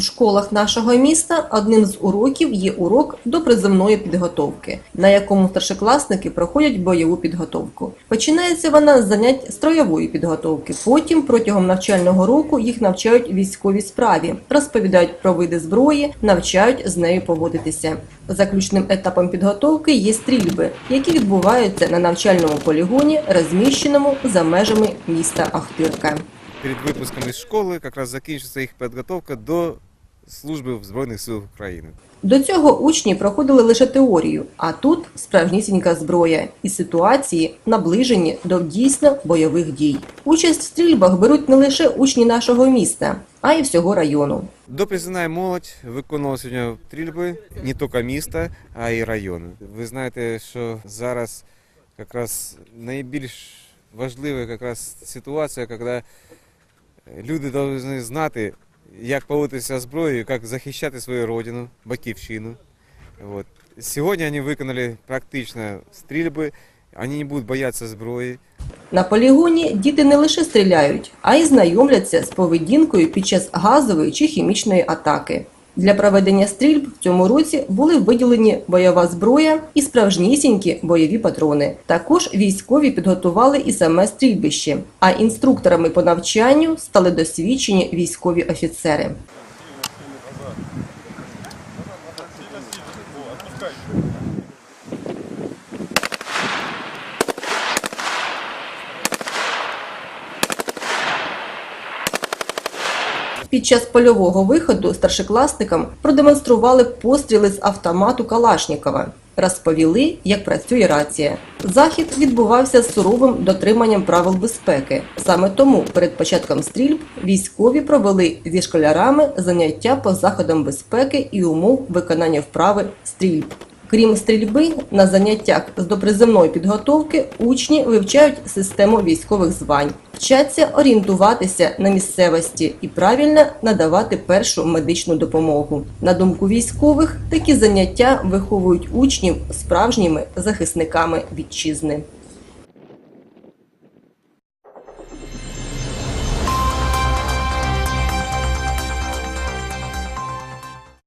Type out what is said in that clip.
школах нашого міста одним з уроків є урок до приземної підготовки, на якому старшокласники проходять бойову підготовку. Починається вона з занять строєвої підготовки. Потім протягом навчального року їх навчають військовій справі, розповідають про види зброї, навчають з нею поводитися. Заключним етапом підготовки є стрільби, які відбуваються на навчальному полігоні, розміщеному за межами міста Ахтирка. Перед выпуском из школы как раз закінчиться їх підготовка до служби в Збройних силах України. До цього учні проходили лише теорію, а тут справжнісінька зброя і ситуації наближені до дійсно бойових дій. Участь в стрільбах беруть не лише учні нашого міста, а й всього району. Допризивна молодь виконувала сьогодні стрільби не тільки міста, а й району. Ви знаєте, що зараз якраз найбільш важлива якраз ситуація, коли люди повинні знати, як поводитися зброєю, як захищати свою родину, батьківщину. От. Сьогодні вони виконали практично стрільби, вони не будуть боятися зброї. На полігоні діти не лише стріляють, а й знайомляться з поведінкою під час газової чи хімічної атаки. Для проведення стрільб в цьому році були виділені бойова зброя і справжнісінькі бойові патрони. Також військові підготували і саме стрільбище, а інструкторами по навчанню стали досвідчені військові офіцери. Під час польового виходу старшокласникам продемонстрували постріли з автомату Калашнікова. Розповіли, як працює рація. Захід відбувався з суровим дотриманням правил безпеки. Саме тому перед початком стрільб військові провели зі школярами заняття по заходам безпеки і умов виконання вправи стрільб. Крім стрільби, на заняттях з доприземної підготовки учні вивчають систему військових звань, вчаться орієнтуватися на місцевості і правильно надавати першу медичну допомогу. На думку військових, такі заняття виховують учнів справжніми захисниками вітчизни.